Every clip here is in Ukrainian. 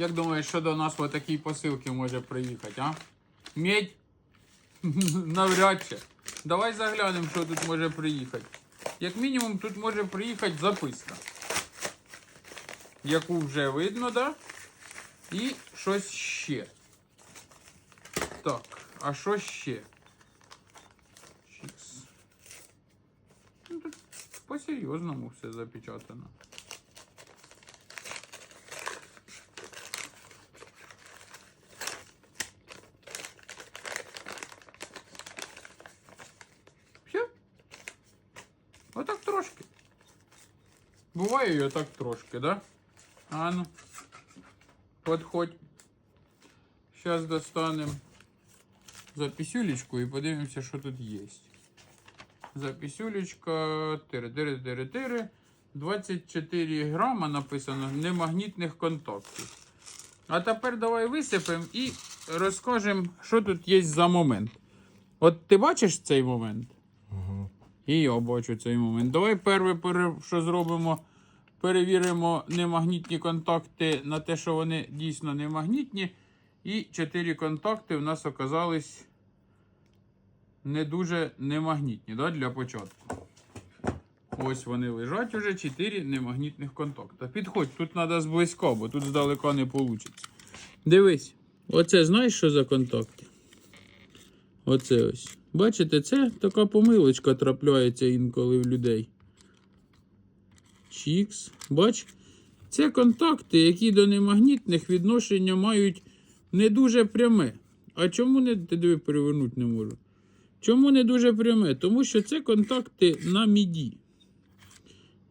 Як думаєш, що до нас в такій може приїхати, а? Медь? Навряд чи. Давай заглянемо, що тут може приїхати. Як мінімум, тут може приїхати записка. Яку вже видно, да? І щось ще. Так, а що ще? Чікс. Ну, тут по-серйозному все запечатано. Все. Отак трошки. Буває і отак трошки, да? А ну. Подходь. Сейчас достанем записюлечку і подивимося, що тут є. Записюлечка. Тири-тири-тири-тири. 24 грама написано немагнітних контактів. А тепер давай висипемо і розкажемо, що тут є за момент. От ти бачиш цей момент? І я бачу цей момент. Давай перше, що зробимо, перевіримо немагнітні контакти на те, що вони дійсно немагнітні. І чотири контакти в нас оказались не дуже немагнітні да, для початку. Ось вони лежать уже 4 немагнітних контакта. Підходь, тут треба зблизька, бо тут здалека не вийде. Дивись, оце знаєш, що за контакти? Оце ось. Бачите, це така помилочка трапляється інколи в людей. Чікс. Бач? Це контакти, які до немагнітних відношення мають не дуже пряме. А чому не диви, перевернути не можу? Чому не дуже пряме? Тому що це контакти на міді,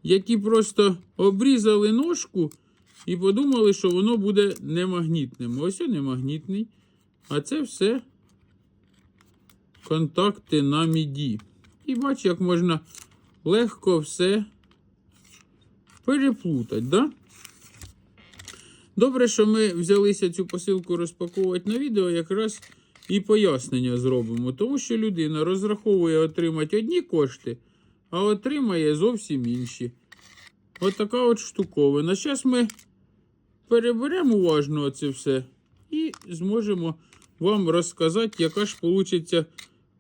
які просто обрізали ножку і подумали, що воно буде немагнітним. Ось він немагнітний. А це все контакти на міді. І бач, як можна легко все переплутати, да? Добре, що ми взялися цю посилку розпаковувати на відео, якраз і пояснення зробимо. Тому що людина розраховує отримати одні кошти, а отримає зовсім інші. От така от штуковина. Зараз ми переберемо уважно це все і зможемо вам розказати, яка ж вийде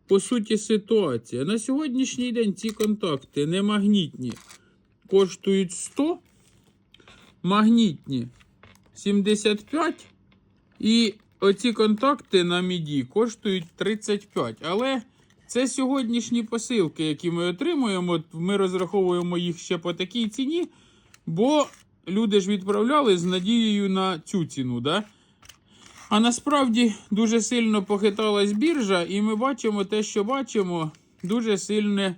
по суті ситуація. На сьогоднішній день ці контакти не магнітні. Коштують 100, магнітні 75. І оці контакти на міді коштують 35. Але це сьогоднішні посилки, які ми отримуємо. Ми розраховуємо їх ще по такій ціні, бо люди ж відправляли з надією на цю ціну. Да? А насправді дуже сильно похиталась біржа, і ми бачимо те, що бачимо, дуже сильне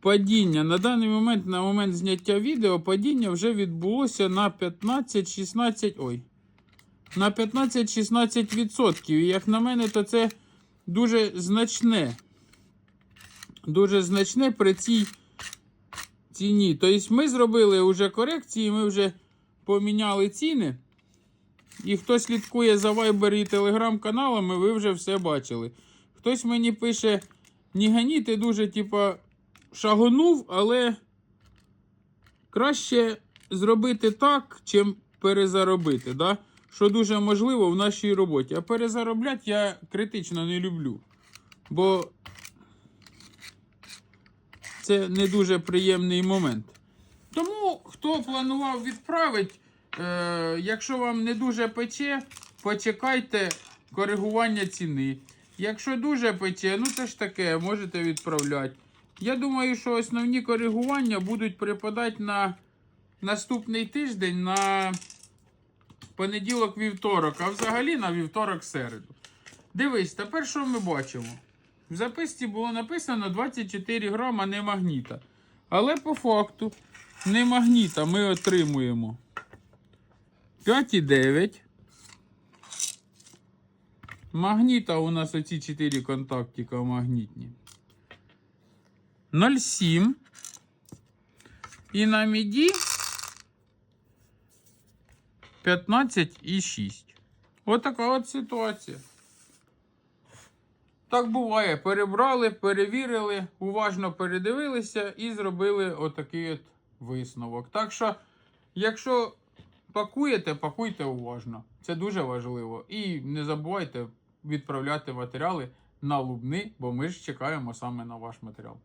падіння. На даний момент, на момент зняття відео, падіння вже відбулося на 15-16. Ой. На 15-16%. І як на мене, то це дуже значне. Дуже значне при цій ціні. Тобто ми зробили вже корекції, ми вже поміняли ціни. І хто слідкує за Viber і Telegram каналами, ви вже все бачили. Хтось мені пише: Нігані, ти дуже, типа, шагонув, але краще зробити так, чим перезаробити. Да? Що дуже можливо в нашій роботі. А перезаробляти я критично не люблю. Бо це не дуже приємний момент. Тому, хто планував відправити, е, якщо вам не дуже пече, почекайте коригування ціни. Якщо дуже пече, ну це ж таке, можете відправляти. Я думаю, що основні коригування будуть припадати на наступний тиждень, на понеділок-вівторок, а взагалі на вівторок-середу. Дивись, тепер що ми бачимо? В записці було написано 24 грама немагніта. Але по факту немагніта ми отримуємо 5,9. Магніта у нас оці 4 контактика магнітні. 0,7. І на міді 15,6. Отака от ситуація. Так буває. Перебрали, перевірили, уважно передивилися і зробили отакий от висновок. Так що, якщо пакуєте, пакуйте уважно. Це дуже важливо. І не забувайте відправляти матеріали на лубни, бо ми ж чекаємо саме на ваш матеріал.